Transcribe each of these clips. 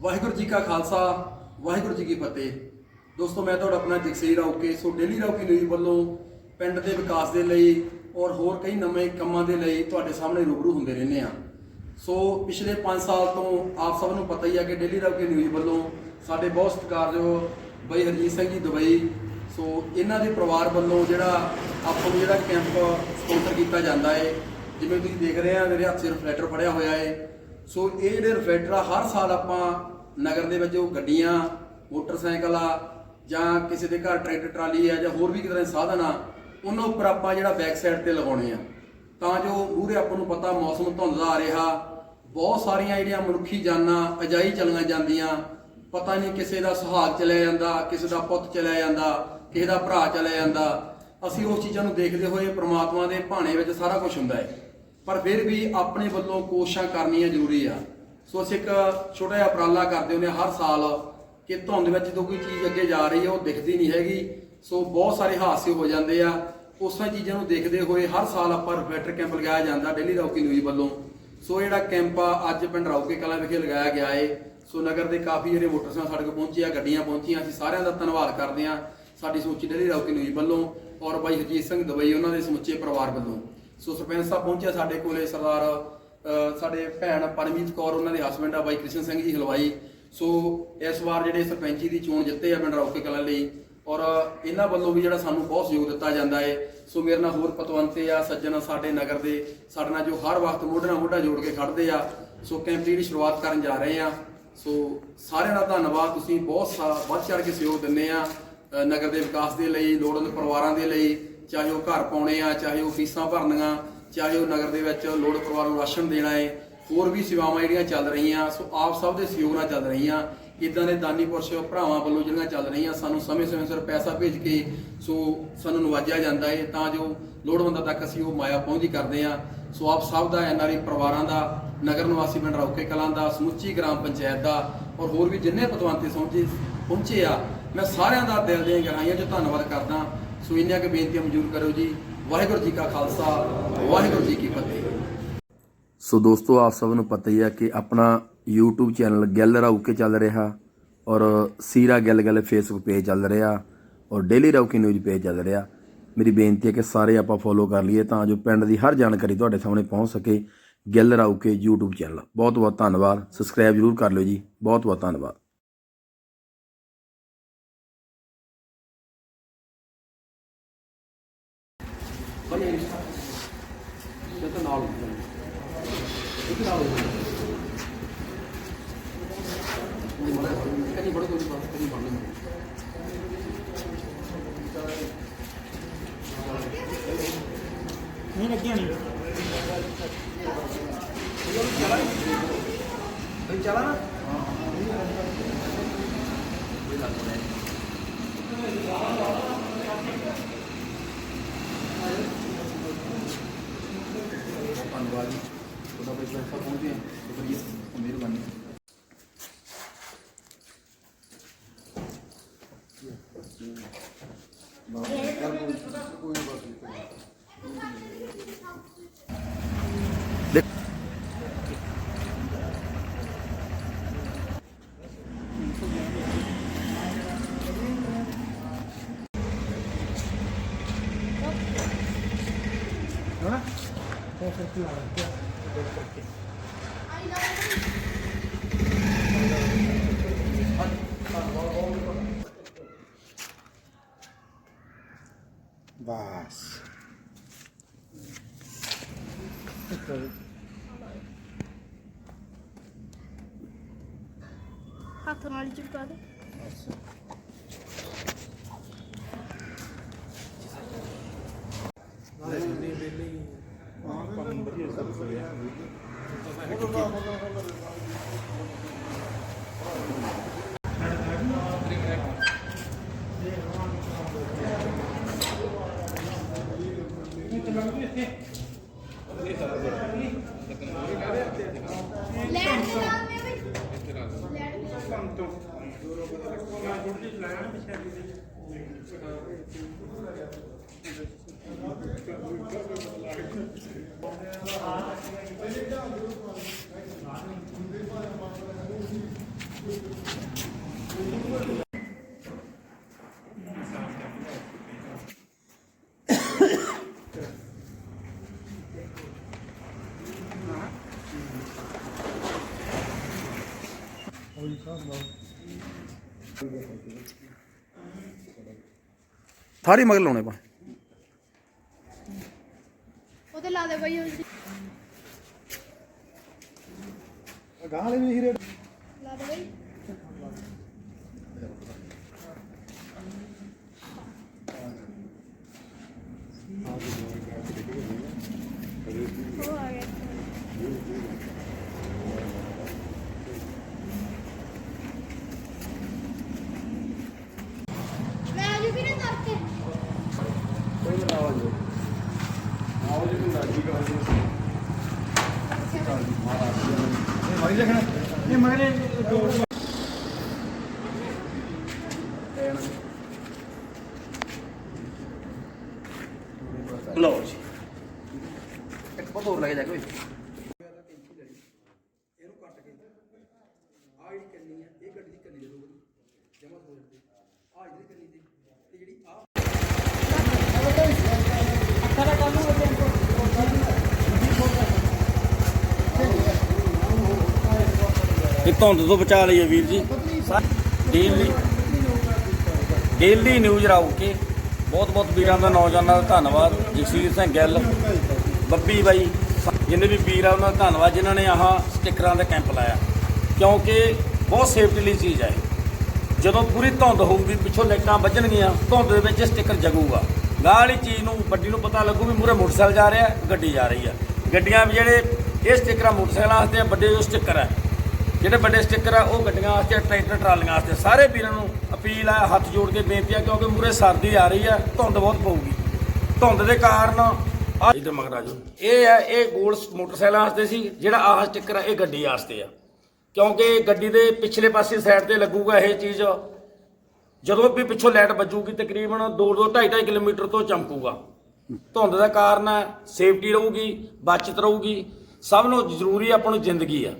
ਵਾਹਿਗੁਰੂ ਜੀ ਕਾ ਖਾਲਸਾ, ਵਾਹਿਗੁਰੂ ਜੀ ਕੀ ਫਤਿਹ। ਦੋਸਤੋ, ਮੈਂ ਤੁਹਾਡਾ ਆਪਣਾ ਜਗਸੀਰ ਰੌਕੇ ਸੋ ਡੇਲੀ ਰੌਕੀ ਨਿਊਜ਼ ਵੱਲੋਂ ਪਿੰਡ ਦੇ ਵਿਕਾਸ ਦੇ ਲਈ ਔਰ ਹੋਰ ਕਈ ਨਵੇਂ ਕੰਮਾਂ ਦੇ ਲਈ ਤੁਹਾਡੇ ਸਾਹਮਣੇ ਰੂਬਰੂ ਹੁੰਦੇ ਰਹਿੰਦੇ ਆ ਸੋ ਪਿਛਲੇ 5 ਸਾਲ ਤੋਂ ਆਪ ਸਭ ਨੂੰ ਪਤਾ ਹੀ ਆ ਕਿ ਡੇਲੀ ਰੌਕੀ ਨਿਊਜ਼ ਵੱਲੋਂ ਸਾਡੇ ਬਹੁਤ ਸਤਿਕਾਰਯੋਗ ਬਈ ਹਰਜੀਤ ਸਿੰਘ ਜੀ ਦੁਬਈ, ਸੋ ਇਹਨਾਂ ਦੇ ਪਰਿਵਾਰ ਵੱਲੋਂ ਜਿਹੜਾ ਆਪਾਂ ਨੂੰ ਜਿਹੜਾ ਕੈਂਪ ਸਪਾਂਸਰ ਕੀਤਾ ਜਾਂਦਾ ਹੈ, ਜਿਵੇਂ ਤੁਸੀਂ ਦੇਖ ਰਹੇ ਆ, ਮੇਰੇ ਹੱਥ 'ਚ ਰਿਫਲੈਕਟਰ ਫੜਿਆ ਹੋਇਆ ਹੈ। ਸੋ ਇਹ ਜਿਹੜੇ ਰਿਫਲੈਕਟਰ ਆ, ਹਰ ਸਾਲ ਆਪਾਂ ਨਗਰ ਦੇ ਵਿੱਚ ਉਹ ਗੱਡੀਆਂ, ਮੋਟਰਸਾਈਕਲ ਆ, ਜਾਂ ਕਿਸੇ ਦੇ ਘਰ ਟਰੈਕਟਰ, ਟਰਾਲੀ ਆ, ਜਾਂ ਹੋਰ ਵੀ ਕਿਤੇ ਸਾਧਨ ਆ, ਉਹਨਾਂ ਉੱਪਰ ਆਪਾਂ ਜਿਹੜਾ ਬੈਕ ਸਾਈਡ ਤੇ ਲਗਾਉਣੇ ਆ। ਤਾਂ ਜੋ ਮੂਹਰੇ ਆਪਾਂ ਨੂੰ ਪਤਾ ਮੌਸਮ ਧੁੰਦ ਆ ਰਿਹਾ, ਬਹੁਤ ਸਾਰੀਆਂ ਜਿਹੜੀਆਂ ਮਨੁੱਖੀ ਜਾਨਾਂ ਅਜਾਈ ਚਲੀਆਂ ਜਾਂਦੀਆਂ, ਪਤਾ ਨਹੀਂ ਕਿਸੇ ਦਾ ਸੁਹਾਗ ਚਲਿਆ ਜਾਂਦਾ, ਕਿਸੇ ਦਾ ਪੁੱਤ ਚਲਿਆ ਜਾਂਦਾ, ਕਿਸੇ ਦਾ ਭਰਾ ਚਲਿਆ ਜਾਂਦਾ। ਅਸੀਂ ਉਸ ਚੀਜ਼ਾਂ ਨੂੰ ਦੇਖਦੇ ਹੋਏ ਪ੍ਰਮਾਤਮਾ ਦੇ ਭਾਣੇ ਵਿੱਚ ਸਾਰਾ ਕੁਝ ਹੁੰਦਾ ਹੈ। ਪਰ ਫਿਰ ਵੀ ਆਪਣੇ ਵੱਲੋਂ ਕੋਸ਼ਿਸ਼ਾਂ ਕਰਨੀਆਂ ਜ਼ਰੂਰੀ ਆ। ਸੋ ਅਸੀਂ ਇੱਕ ਛੋਟਾ ਜਿਹਾ ਉਪਰਾਲਾ ਕਰਦੇ ਹੁੰਦੇ ਹਾਂ ਹਰ ਸਾਲ ਕਿ ਧੁੰਦ ਵਿੱਚ ਜਦੋਂ ਕੋਈ ਚੀਜ਼ ਅੱਗੇ ਜਾ ਰਹੀ ਹੈ ਉਹ ਦਿਖਦੀ ਨਹੀਂ ਹੈਗੀ। ਸੋ ਬਹੁਤ ਸਾਰੇ ਹਾਦਸੇ ਹੋ ਜਾਂਦੇ ਆ। ਉਸਾਂ ਚੀਜ਼ਾਂ ਨੂੰ ਦੇਖਦੇ ਹੋਏ ਹਰ ਸਾਲ ਆਪਾਂ ਰਿਫਲੈਕਟਰ ਕੈਂਪ ਲਗਾਇਆ ਜਾਂਦਾ ਡੇਲੀ ਰੌਕੀ ਨਿਊਜ਼ ਵੱਲੋਂ। ਸੋ ਇਹ ਜਿਹੜਾ ਕੈਂਪ ਆ, ਅੱਜ ਪਿੰਡ ਰੌਕੇ ਕਲਾਂ ਵਿਖੇ ਲਗਾਇਆ ਗਿਆ ਏ। ਸੋ ਨਗਰ ਦੇ ਕਾਫੀ ਜਿਹੜੇ ਮੋਟਰਸਾਈਕਲ ਸਾਡੇ ਕੋਲ ਪਹੁੰਚੇ ਆ, ਗੱਡੀਆਂ ਪਹੁੰਚੀਆਂ, ਅਸੀਂ ਸਾਰਿਆਂ ਦਾ ਧੰਨਵਾਦ ਕਰਦੇ ਆ ਸਾਡੀ ਸਮੁੱਚੀ ਡੇਲੀ ਰੌਕੀ ਨਿਊਜ਼ ਵੱਲੋਂ। ਔਰ ਬਾਈ ਹਰਜੀਤ ਸਿੰਘ ਦਵਾਈ ਉਹਨਾਂ ਦੇ ਸਮੁੱਚੇ ਪਰਿਵਾਰ ਵੱਲੋਂ। ਸੋ ਸਰਪੰਚ ਸਾਹਿਬ ਪਹੁੰਚਿਆ ਸਾਡੇ ਕੋਲੇ, ਸਰਦਾਰ ਸਾਡੇ ਭੈਣ ਪਰਮਜੀਤ ਕੌਰ, ਉਹਨਾਂ ਦੇ ਹਸਬੰਡ ਆ, ਬਾਈ ਕ੍ਰਿਸ਼ਨ ਸਿੰਘ ਜੀ ਹਲਵਾਈ। ਸੋ ਇਸ ਵਾਰ ਜਿਹੜੇ ਸਰਪੰਚੀ ਦੀ ਚੋਣ ਜਿੱਤੇ ਆ ਪਿੰਡ ਰੌਕੇ ਕਲਾਂ ਲਈ, ਔਰ ਇਹਨਾਂ ਵੱਲੋਂ ਵੀ ਜਿਹੜਾ ਸਾਨੂੰ ਬਹੁਤ ਸਹਿਯੋਗ ਦਿੱਤਾ ਜਾਂਦਾ ਹੈ ਸੋ ਮੇਰੇ ਨਾਲ ਹੋਰ ਪਤਵੰਤੇ ਆ, ਸੱਜਣ ਸਾਡੇ ਨਗਰ ਦੇ, ਸਾਡੇ ਨਾਲ ਜੋ ਹਰ ਵਕਤ ਮੋਢੇ ਨਾਲ ਮੋਢਾ ਜੋੜ ਕੇ ਖੜਦੇ ਆ। ਸੋ ਕੈਂਪ ਦੀ ਜਿਹੜੀ ਸ਼ੁਰੂਆਤ ਕਰਨ ਜਾ ਰਹੇ ਆ। ਸੋ ਸਾਰਿਆਂ ਦਾ ਧੰਨਵਾਦ, ਤੁਸੀਂ ਬਹੁਤ ਸਾ- ਵੱਧ ਚੜ ਕੇ ਸਹਿਯੋਗ ਦਿੰਦੇ ਆ ਨਗਰ ਦੇ ਵਿਕਾਸ ਦੇ ਲਈ, ਲੋੜਵੰਦ ਪਰਿਵਾਰਾਂ ਦੇ ਲਈ। ਚਾਹੇ ਉਹ ਘਰ ਪਾਉਣੇ ਆ, ਚਾਹੇ ਉਹ ਫੀਸਾਂ ਭਰਨੀਆਂ, ਚਾਹੇ ਉਹ ਨਗਰ ਦੇ ਵਿੱਚ ਲੋੜ ਪਰਿਵਾਰ ਨੂੰ ਰਾਸ਼ਨ ਦੇਣਾ ਹੈ ਹੋਰ ਵੀ ਸੇਵਾਵਾਂ ਜਿਹੜੀਆਂ ਚੱਲ ਰਹੀਆਂ, ਸੋ ਆਪ ਸਭ ਦੇ ਸਹਿਯੋਗ ਨਾਲ ਚੱਲ ਰਹੀਆਂ। ਇਦਾਂ ਦੇ ਦਾਨੀ ਪੁਰਸ਼ ਭਰਾਵਾਂ ਵੱਲੋਂ ਜਿਹੜੀਆਂ ਚੱਲ ਰਹੀਆਂ, ਸਾਨੂੰ ਸਮੇਂ-ਸਮੇਂ ਸਿਰ ਪੈਸਾ ਭੇਜ ਕੇ, ਸੋ ਸਾਨੂੰ ਨਵਾਜਿਆ ਜਾਂਦਾ ਹੈ ਤਾਂ ਜੋ ਲੋੜਵੰਦਾਂ ਤੱਕ ਅਸੀਂ ਉਹ ਮਾਇਆ ਪਹੁੰਚਦੀ ਕਰਦੇ ਆ ਸੋ ਆਪ ਸਭ ਦਾ ਐਨਆਰਆਈ ਪਰਿਵਾਰਾਂ ਦਾ, ਨਗਰ ਨਿਵਾਸੀ ਪਿੰਡ ਰੌਕੇ ਕਲਾਂ ਦਾ, ਸਮੁੱਚੀ ਗ੍ਰਾਮ ਪੰਚਾਇਤ ਦਾ ਔਰ ਹੋਰ ਵੀ ਜਿੰਨੇ ਪਤਵੰਤੇ ਪਹੁੰਚੇ ਪਹੁੰਚੇ ਆ, ਮੈਂ ਸਾਰਿਆਂ ਦਾ ਦਿਲ ਦੀਆਂ ਗਹਿਰਾਈਆਂ 'ਚ ਧੰਨਵਾਦ ਕਰਦਾ। ਸੋ ਇੰਨੀਆਂ ਕਿ ਬੇਨਤੀਆਂ ਮਨਜ਼ੂਰ ਕਰੋ ਜੀ। ਵਾਹਿਗੁਰੂ ਜੀ ਕਾ ਖਾਲਸਾ, ਵਾਹਿਗੁਰੂ ਜੀ ਕੀ ਫਤਿਹ। ਸੋ ਦੋਸਤੋ, ਆਪ ਸਭ ਨੂੰ ਪਤਾ ਹੀ ਹੈ ਕਿ ਆਪਣਾ YouTube ਚੈਨਲ ਗੱਲ ਰੌਕੇ ਚੱਲ ਰਿਹਾ ਔਰ ਸੀਰਾ ਗੱਲ ਗੱਲ ਫੇਸਬੁੱਕ ਪੇਜ ਚੱਲ ਰਿਹਾ ਔਰ ਡੇਲੀ ਰੌਕੇ ਨਿਊਜ਼ ਪੇਜ ਚੱਲ ਰਿਹਾ। ਮੇਰੀ ਬੇਨਤੀ ਹੈ ਕਿ ਸਾਰੇ ਆਪਾਂ ਫੋਲੋ ਕਰ ਲਈਏ ਤਾਂ ਜੋ ਪਿੰਡ ਦੀ ਹਰ ਜਾਣਕਾਰੀ ਤੁਹਾਡੇ ਸਾਹਮਣੇ ਪਹੁੰਚ ਸਕੇ ਗਿੱਲ ਗੱਲ ਕੇ YouTube ਚੈਨਲ। ਬਹੁਤ ਬਹੁਤ ਧੰਨਵਾਦ। ਸਬਸਕ੍ਰਾਈਬ ਜਰੂਰ ਕਰ ਲਿਓ ਜੀ। ਬਹੁਤ ਬਹੁਤ ਧੰਨਵਾਦ ਭਾਈ ਇਹ ਇਹ ਤਾਂ ਨਾਲ ਇਹ ਨਾਲ ਕਦੀ ਬੜਾ ਕੋਈ ਬਾਤ ਕਦੀ ਬਣ ਨਹੀਂ ਨਹੀਂ ਲੱਗਿਆ ਨਹੀਂ। ਭਾਈ ਚਲਾ ਨਾ। ਧੰਨਵਾਦ ਜੀ। ਉਹਦਾ ਬਈ ਪੈਸਾ ਪਹੁੰਚ ਸ਼ੁਕਰੀਆ। ਮਿਹਰਬਾਨੀ। ਹੋਣਾ ਉਹ ਫਿਰ ਕੀ ਆਇਆ ਬਸ ਲੈਣ ਦੇ ਨਾਲ ਮੈਂ ਵੀ ਲੈਣ ਦੇ ਉਹੀ ਥਾਰੀ ਮਗਰ ਲਾਉਣੇ ਪਾ ਉਹਦੇ ਲਾ ਦੇ ਬਾਈ ਉਹ ਗਾਂ ਵਾਲੇ ਵੀ ਹੀਰੇ। ਲਾ ਦੇ ਬਾਈ ਉਹ ਆ ਗਿਆ ਲੈ ਆਜੂ ਵੀਰੇ ਕਰਕੇ ਇਹ ਇਹ ਮਗਰੇ ਦੋ ਲਓ ਜੀ ਇੱਕ ਬਹੁਤ ਹੋਰ ਲੈ ਕੇ ਜਾ ਕੇ ਓਏ ਇਹਨੂੰ ਕੱਟ ਕੇ ਆਹ ਜਿਹੜੀ ਕੰਨੀ ਹੈ ਇਹ ਗੱਡੀ ਦੀ ਕੰਨੀ ਦੇ ਦੋ ਜਮਾ ਹੋ ਜਾਂਦੇ ਆਹ ਜਿਹੜੀ ਕੰਨੀ ਦੀ ਤੇ ਜਿਹੜੀ ਆਹ ਇਹ ਧੁੰਦ ਤੋਂ ਬਚਾ ਲਈਏ ਵੀਰ ਜੀ। Daily daily news Rauke ਬਹੁਤ ਬਹੁਤ ਵੀਰਾਂ ਦਾ, ਨੌਜਵਾਨਾਂ ਦਾ ਧੰਨਵਾਦ। ਜਗਸੀਰ ਸਿੰਘ ਗਿੱਲ, ਬੱਬੀ ਬਾਈ, ਜਿੰਨੇ ਵੀ ਵੀਰ ਆ, ਉਹਨਾਂ ਦਾ ਧੰਨਵਾਦ, ਜਿਨ੍ਹਾਂ ਨੇ ਆਹ ਸਟਿੱਕਰਾਂ ਦਾ ਕੈਂਪ ਲਾਇਆ। ਕਿਉਂਕਿ ਬਹੁਤ ਸੇਫਟੀ ਲਈ ਚੀਜ਼ ਹੈ ਜਦੋਂ ਪੂਰੀ ਧੁੰਦ ਹੋਊਗੀ, ਪਿੱਛੋਂ ਲਾਈਟਾਂ ਵੱਜਣਗੀਆਂ, ਧੁੰਦ ਦੇ ਵਿੱਚ ਸਟicker ਜਗੂਗਾ। ਗਾਹ ਵਾਲੀ ਚੀਜ਼ ਨੂੰ, ਵੱਡੀ ਨੂੰ ਪਤਾ ਲੱਗੂ ਵੀ ਮੂਰੇ ਮੋਟਰਸਾਈਕਲ ਜਾ ਰਿਹਾ, ਗੱਡੀ ਜਾ ਰਹੀ ਆ। ਗੱਡੀਆਂ ਵੀ ਜਿਹੜੇ ਇਹ ਸਟicker ਮੋਟਰਸਾਈਕਲਾਂ ਵਾਸਤੇ ਵੱਡੇ ਜੋ ਸਟicker ਆ ਜਿਹੜੇ ਵੱਡੇ ਸਟicker ਆ, ਉਹ ਗੱਡੀਆਂ ਵਾਸਤੇ ਟਰੈਕਟਰ, ਟਰਾਲੀਆਂ ਵਾਸਤੇ ਸਾਰੇ ਵੀਰਾਂ ਨੂੰ ਅਪੀਲ ਆ, ਹੱਥ ਜੋੜ ਕੇ ਬੇਨਤੀ ਆ, ਕਿਉਂਕਿ ਮੂਰੇ ਸਰਦੀ ਆ ਰਹੀ ਆ, ਧੁੰਦ ਬਹੁਤ ਪਊਗੀ। ਧੁੰਦ ਦੇ ਕਾਰਨ ਆ ਇਧਰ ਮਗਰ ਆ ਇਹ ਆ, ਇਹ ਗੋਲ ਮੋਟਰਸਾਈਕਲਾਂ ਵਾਸਤੇ ਸੀ, ਜਿਹੜਾ ਆਹ ਸਟicker ਆ, ਇਹ ਗੱਡੀ ਵਾਸਤੇ ਆ। ਕਿਉਂਕਿ ਗੱਡੀ ਦੇ ਪਿਛਲੇ ਪਾਸੇ ਸਾਈਡ ਤੇ ਲੱਗੂਗਾ ਇਹ ਚੀਜ਼। ਜਦੋਂ ਵੀ ਪਿੱਛੋਂ ਲਾਈਟ ਵੱਜੂਗੀ, ਤਕਰੀਬਨ 2 2 2.5 ਕਿਲੋਮੀਟਰ ਤੋਂ ਚਮਕੂਗਾ। ਧੁੰਦ ਦਾ ਕਾਰਨ ਹੈ ਸੇਫਟੀ ਰਹੂਗੀ, ਬਚਤ ਰਹੂਗੀ। ਸਭ ਨੂੰ ਜ਼ਰੂਰੀ ਆਪਾਂ ਨੂੰ ਜ਼ਿੰਦਗੀ ਆ।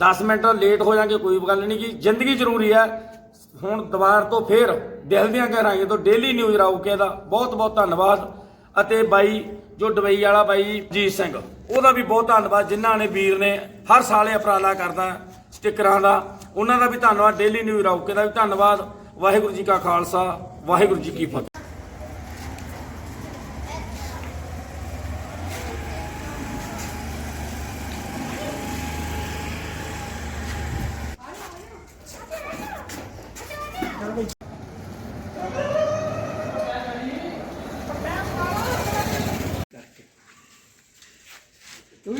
10 ਮਿੰਟ ਲੇਟ ਹੋ ਜਾਾਂਗੇ ਕੋਈ ਗੱਲ ਨਹੀਂ ਕਿ ਜ਼ਿੰਦਗੀ ਜ਼ਰੂਰੀ ਹੈ। ਹੁਣ ਦੁਬਾਰ ਤੋਂ ਫੇਰ ਦਿਲ ਦੀਆਂ ਗਹਿਰਾਈਆਂ ਤੋਂ ਡੇਲੀ ਨਿਊਜ਼ ਰਾਉਕੇ ਦਾ ਬਹੁਤ ਬਹੁਤ ਧੰਨਵਾਦ। ਅਤੇ ਬਾਈ, ਜੋ ਡਬਈ ਵਾਲਾ ਬਾਈ ਜੀਤ ਸਿੰਘ, ਉਹਦਾ ਵੀ ਬਹੁਤ ਧੰਨਵਾਦ, ਜਿਨ੍ਹਾਂ ਨੇ ਵੀਰ ਨੇ ਹਰ ਸਾਲ ਇਹ ਉਪਰਾਲਾ ਕਰਦਾ ਸਟਿੱਕਰਾਂ ਦਾ। ਉਹਨਾਂ ਦਾ ਵੀ ਧੰਨਵਾਦ ਡੇਲੀ ਨਿਊਜ਼ ਰਾਉਕੇ ਦਾ ਵੀ ਧੰਨਵਾਦ। ਵਾਹਿਗੁਰੂ ਜੀ ਕਾ ਖਾਲਸਾ, ਵਾਹਿਗੁਰੂ ਜੀ ਕੀ ਫਤਿਹ।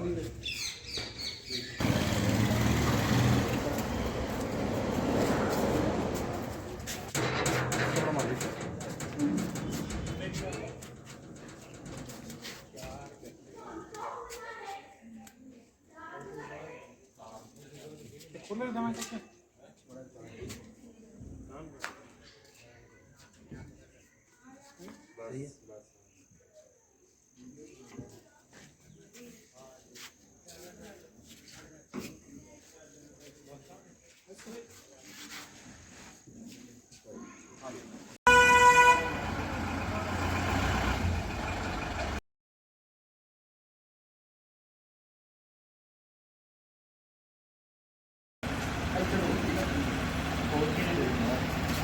ਖੁੱਲੇ ਦਵਾਂ ਚੱਕੇ ਪੁੱਛ ਕੇ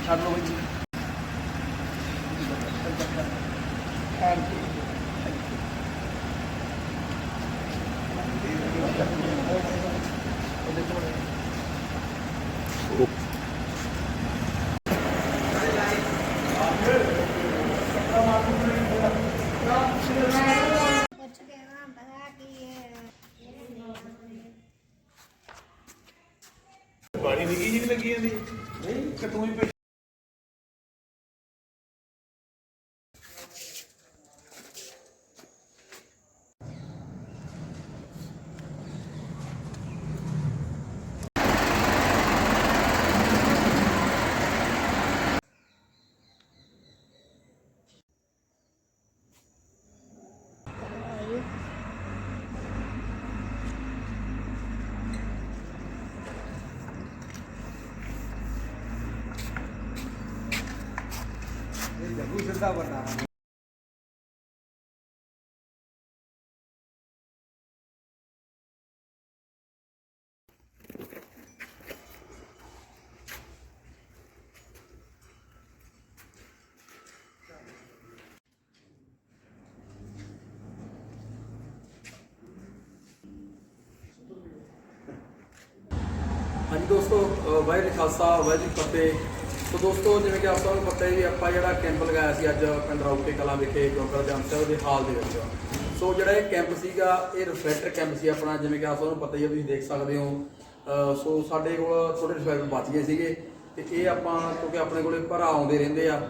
ਨਾ ਪਤਾ ਕੀ ਹੈ ਜਾਲੀ ਨਿੱਕੀ ਜੀ ਲੱਗੀ ਜਾਂਦੀ ਨਹੀਂ ਕਿ ਤੂੰ ਹੀ ਦੋਸਤੋ ਵਾਹਿਗੁਰੂ ਖਾਲਸਾ, ਵਾਹਿਗੁਰੂ ਫਤਿਹ। ਸੋ ਦੋਸਤੋ, ਜਿਵੇਂ ਕਿ ਆਪ ਸਭ ਨੂੰ ਪਤਾ ਹੈ ਵੀ ਆਪਾਂ ਜਿਹੜਾ ਕੈਂਪ ਲਗਾਇਆ ਸੀ ਅੱਜ ਪਿੰਡ ਰੌਕੇ ਕਲਾਂ ਵਿਖੇ, ਗੁਰਦੁਆਰਾ ਜਨ ਸਾਹਿਬ ਦੇ ਹਾਲ ਦੇ ਵਿੱਚ। ਸੋ ਜਿਹੜਾ ਇਹ ਕੈਂਪ ਸੀਗਾ, ਇਹ ਰਿਫਲੈਕਟਰ ਕੈਂਪ ਸੀ ਆਪਣਾ, ਜਿਵੇਂ ਕਿ ਆਪ ਸਭ ਨੂੰ ਪਤਾ ਹੀ ਹੈ, ਤੁਸੀਂ ਦੇਖ ਸਕਦੇ ਹੋ। ਸੋ ਸਾਡੇ ਕੋਲ ਥੋੜੇ ਰਿਫਲੈਕਟਰ ਬਚ ਗਏ ਸੀਗੇ, ਤੇ ਇਹ ਆਪਾਂ, ਕਿਉਂਕਿ ਆਪਣੇ ਕੋਲੇ ਭਰਾ ਆਉਂਦੇ ਰਹਿੰਦੇ ਆ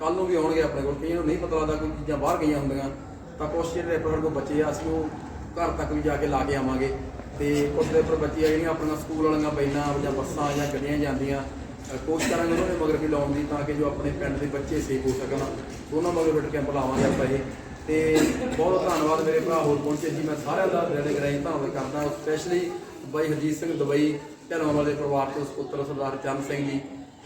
ਕੱਲ ਨੂੰ ਵੀ ਆਉਣਗੇ ਆਪਣੇ ਕੋਲ, ਕਈਆਂ ਨੂੰ ਨਹੀਂ ਪਤਾ ਲੱਗਦਾ ਕੋਈ ਚੀਜ਼ਾਂ ਬਾਹਰ ਗਈਆਂ ਹੁੰਦੀਆਂ, ਤਾਂ ਕੁਛ ਜਿਹੜੇ ਰੈਪਰ ਕੋਲ ਬੱਚੇ ਆ, ਅਸੀਂ ਉਹ ਘਰ ਤੱਕ ਵੀ ਜਾ ਕੇ ਲਾ ਕੇ ਆਵਾਂਗੇ। ਤੇ ਕੁਝ ਦੇ ਉੱਪਰ ਬੱਚੀਆਂ ਜਿਹੜੀਆਂ ਆਪਣੀਆਂ ਸਕੂਲ ਵਾਲੀਆਂ ਬੈਨਾਂ ਜਾਂ ਬੱਸਾਂ ਜਾਂ ਗੱਡੀਆਂ ਜਾਂਦੀਆਂ ਕੋਸ਼ਿਸ਼ ਕਰਾਂਗੇ ਉਹਨਾਂ ਦੇ ਮਗਰ ਵੀ ਲਾਉਣ ਦੀ ਤਾਂ ਕਿ ਜੋ ਆਪਣੇ ਪਿੰਡ ਦੇ ਬੱਚੇ ਸੇਫ ਹੋ ਸਕਣ। ਉਹਨਾਂ ਮਗਰ ਬਿਟ ਕੈਂਪ ਲਾਵਾਂਗੇ ਆਪਾਂ ਇਹ। ਤੇ ਬਹੁਤ ਧੰਨਵਾਦ ਮੇਰੇ ਭਰਾ ਹੋਰ ਪਹੁੰਚੇ ਜੀ, ਮੈਂ ਸਾਰਿਆਂ ਦਾ ਦਿਲ ਦੇ ਗਰਾਈ ਧੰਨਵਾਦ ਕਰਦਾ ਸਪੈਸ਼ਲੀ ਬਾਈ ਹਰਜੀਤ ਸਿੰਘ ਦੁਬਈ ਢਲਵਾਂ ਵਾਲੇ ਪਰਿਵਾਰ ਤੋਂ ਸੁਪੁੱਤਰ ਸਰਦਾਰ ਚੰਦ ਸਿੰਘ ਜੀ।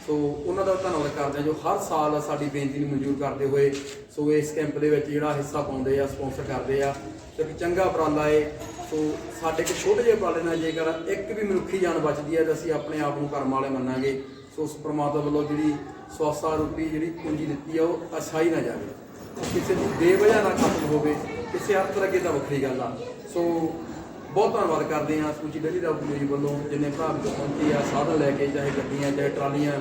ਸੋ ਉਹਨਾਂ ਦਾ ਧੰਨਵਾਦ ਕਰਦੇ ਹਾਂ ਜੋ ਹਰ ਸਾਲ ਸਾਡੀ ਬੇਨਤੀ ਨੂੰ ਮਨਜ਼ੂਰ ਕਰਦੇ ਹੋਏ, ਸੋ ਇਸ ਕੈਂਪ ਦੇ ਵਿੱਚ ਜਿਹੜਾ ਹਿੱਸਾ ਪਾਉਂਦੇ ਆ ਸਪਾਂਸਰ ਕਰਦੇ ਆ। ਤੇ ਇੱਕ ਚੰਗਾ ਉਪਰਾਲਾ ਏ ਸੋ ਸਾਡੇ ਇੱਕ ਛੋਟੇ ਜਿਹੇ ਉਪਰਾਲੇ ਨਾਲ ਜੇਕਰ ਇੱਕ ਵੀ ਮਨੁੱਖੀ ਜਾਨ ਬਚਦੀ ਹੈ ਤਾਂ ਅਸੀਂ ਆਪਣੇ ਆਪ ਨੂੰ ਕਰਮ ਵਾਲੇ ਮੰਨਾਂਗੇ। ਸੋ ਉਸ ਪ੍ਰਮਾਤਮਾ ਵੱਲੋਂ ਜਿਹੜੀ ਸਵਾਸਾ ਰੂਪੀ ਜਿਹੜੀ ਪੂੰਜੀ ਦਿੱਤੀ ਆ, ਉਹ ਅਸਾਈ ਨਾ ਜਾਵੇ। ਕਿਸੇ ਦੀ ਬੇਵਜ੍ਹਾ ਨਾ ਖਤਮ ਹੋਵੇ, ਕਿਸੇ ਅਰਥ ਲੱਗੇ ਤਾਂ ਵੱਖਰੀ ਗੱਲ ਆ। ਸੋ ਬਹੁਤ ਧੰਨਵਾਦ ਕਰਦੇ ਹਾਂ ਸੂਚੀ ਡੇਲੀ ਦਾ ਜੀ ਵੱਲੋਂ, ਜਿੰਨੇ ਭਰਾ ਪਹੁੰਚੇ ਆ, ਸਾਧਨ ਲੈ ਕੇ, ਚਾਹੇ ਗੱਡੀਆਂ, ਚਾਹੇ ਟਰਾਲੀਆਂ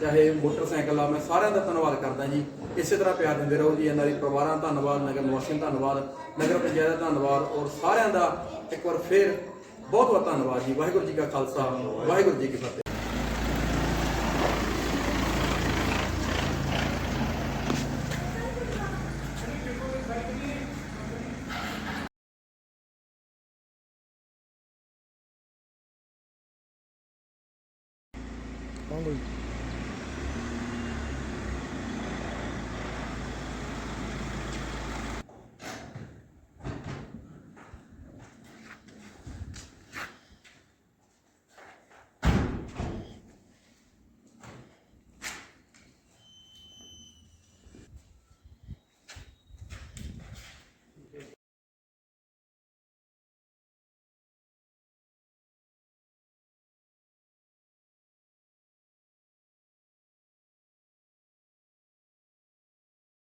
ਚਾਹੇ ਮੋਟਰਸਾਈਕਲ ਆ, ਮੈਂ ਸਾਰਿਆਂ ਦਾ ਧੰਨਵਾਦ ਕਰਦਾ ਜੀ। ਇਸੇ ਤਰ੍ਹਾਂ ਪਿਆਰ ਦਿੰਦੇ ਰਹੋ ਜੀ ਇਹਨਾਂ ਦੀ ਪਰਿਵਾਰਾਂ ਦਾ ਧੰਨਵਾਦ, ਨਗਰ ਨਿਵਾਸੀਆਂ ਦਾ ਧੰਨਵਾਦ, ਨਗਰ ਪੰਚਾਇਤ ਦਾ ਧੰਨਵਾਦ, ਔਰ ਸਾਰਿਆਂ ਦਾ ਇੱਕ ਵਾਰ ਫੇਰ ਬਹੁਤ ਬਹੁਤ ਧੰਨਵਾਦ ਜੀ। ਵਾਹਿਗੁਰੂ ਜੀ ਕਾ ਖਾਲਸਾ, ਵਾਹਿਗੁਰੂ ਜੀ ਕੀ ਫਤਿਹ। ਕੌਣ